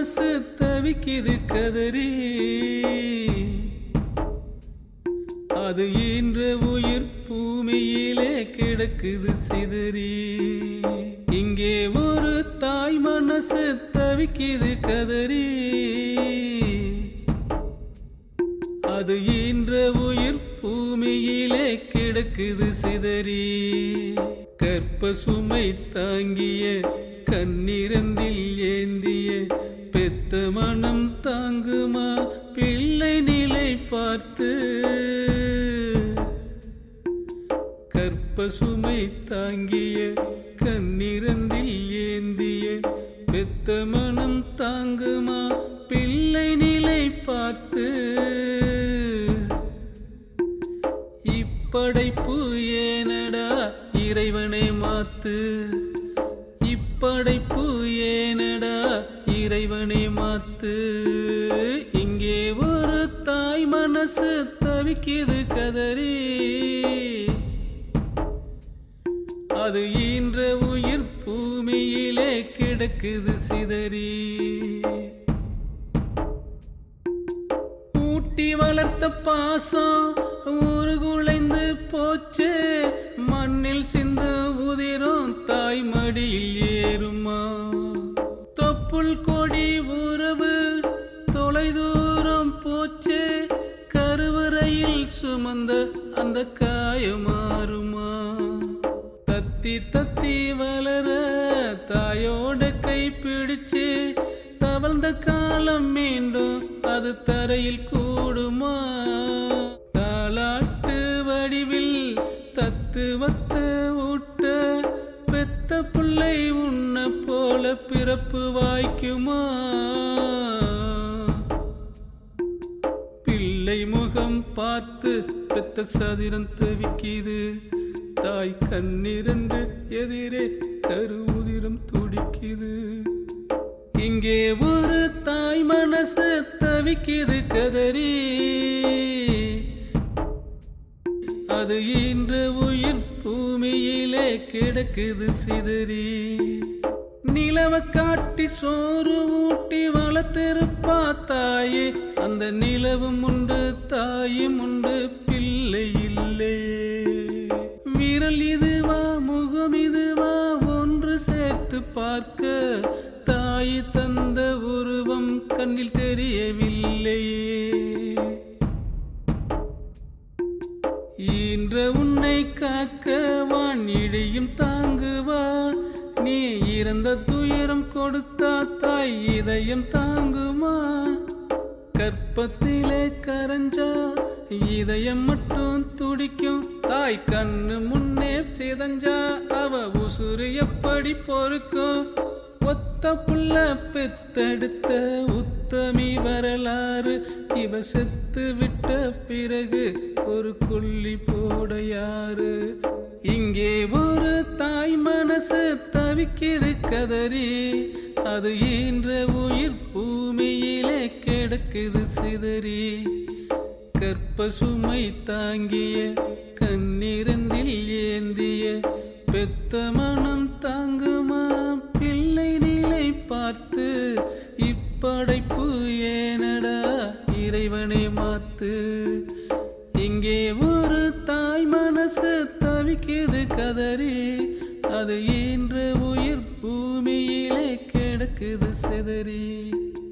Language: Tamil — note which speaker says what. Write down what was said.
Speaker 1: மனசு தவிக்குது கதறி. அது ஈன்ற உயிர் பூமியிலே கிடக்குது சிதறி. இங்கே ஒரு தாய் மனசு தவிக்குது கதறி. அது ஈன்ற உயிர் பூமியிலே கிடக்குது சிதறி. கற்ப சுமை தாங்கிய கண்ணிரண்டில் ஏந்திய பெத்த மனம் தாங்குமா? பிள்ளை நிலை பார்த்து கற்ப சுமை தாங்கிய கண்ணிரண்டில் ஏந்திய பெத்த மனம் தாங்குமா? பிள்ளை நிலை பார்த்து இப்படைப்பு ஏனடா இறைவனை மாத்து? இப்படைப்பு ஏனடா இறைவனை மாத்து. இங்கே ஒரு தாய் மனசு தவிக்குது கதறி. அது ஈன்ற உயிர் பூமியிலே கிடக்குது சிதறி. ஊட்டி வளர்த்த பாசம் உருகுலைந்து போச்சே. தொப்புள் கொடி உறவு தொலைதூரம் போச்சே கருவறையில் சுமந்த அந்த காயமாறுமா தத்தி தத்தி வளர தாயோட கை பிடிச்சு தவழ்ந்த காலம் மீண்டும் அது தரையில் கூடுமா? தாளாட்டு வடிவில் தத்துவத்தை பிறப்பு வாய்க்குமா? பிள்ளை முகம் பார்த்து பெத்த சதிரம் தவிக்கிது. தாய் கண்ணிரண்டு எதிரே கருவுதிரம் துடிக்குது. இங்கே ஒரு தாய் மனசு தவிக்குது கதறி. அது இன்று உயிர் பூமியிலே கிடக்குது சிதறி. நிலவ காட்டி சோறு ஊட்டி வளர்த்திருப்பா தாயே. அந்த நிலவும் உண்டு தாயும் உண்டு பிள்ளை இல்லையே விரல் இதுவா முகம் இதுவா ஒன்று சேர்த்து பார்க்க. தாய் தந்த உருவம் கண்ணில் தெரியவில்லையே ஈன்ற உன்னை காக்க வான் இடையும் தாங்குவா. நீ இறந்த துயரம் கொடுத்தா தாய் இதயம் தாங்குமா? கற்பத்திலே கரைஞ்சா இதயம் மட்டும் துடிக்கும். தாய் கண்ணு முன்னே சிதஞ்சா அவ உசுறு எப்படி பொறுக்கும்? ஒத்த புள்ள பெத்தெடுத்த உத்தமி வரலாறு இவ செத்து விட்ட பிறகு ஒரு கொல்லி போட யாரு? இங்கே ஒரு தாய் மனசு தவிக்கிது கதறி அது ஈன்ற உயிர் பூமியிலே கிடக்குது சிதறி. கற்ப சுமை தாங்கிய கண்ணிரண்டில் ஏந்திய பெத்த மனம் தாங்குமா பிள்ளை நிலை பார்த்து இப்படைப்பு தவிக்கிது கதறி அது இன்று உயிர் பூமியிலே கிடக்குது சிதறி.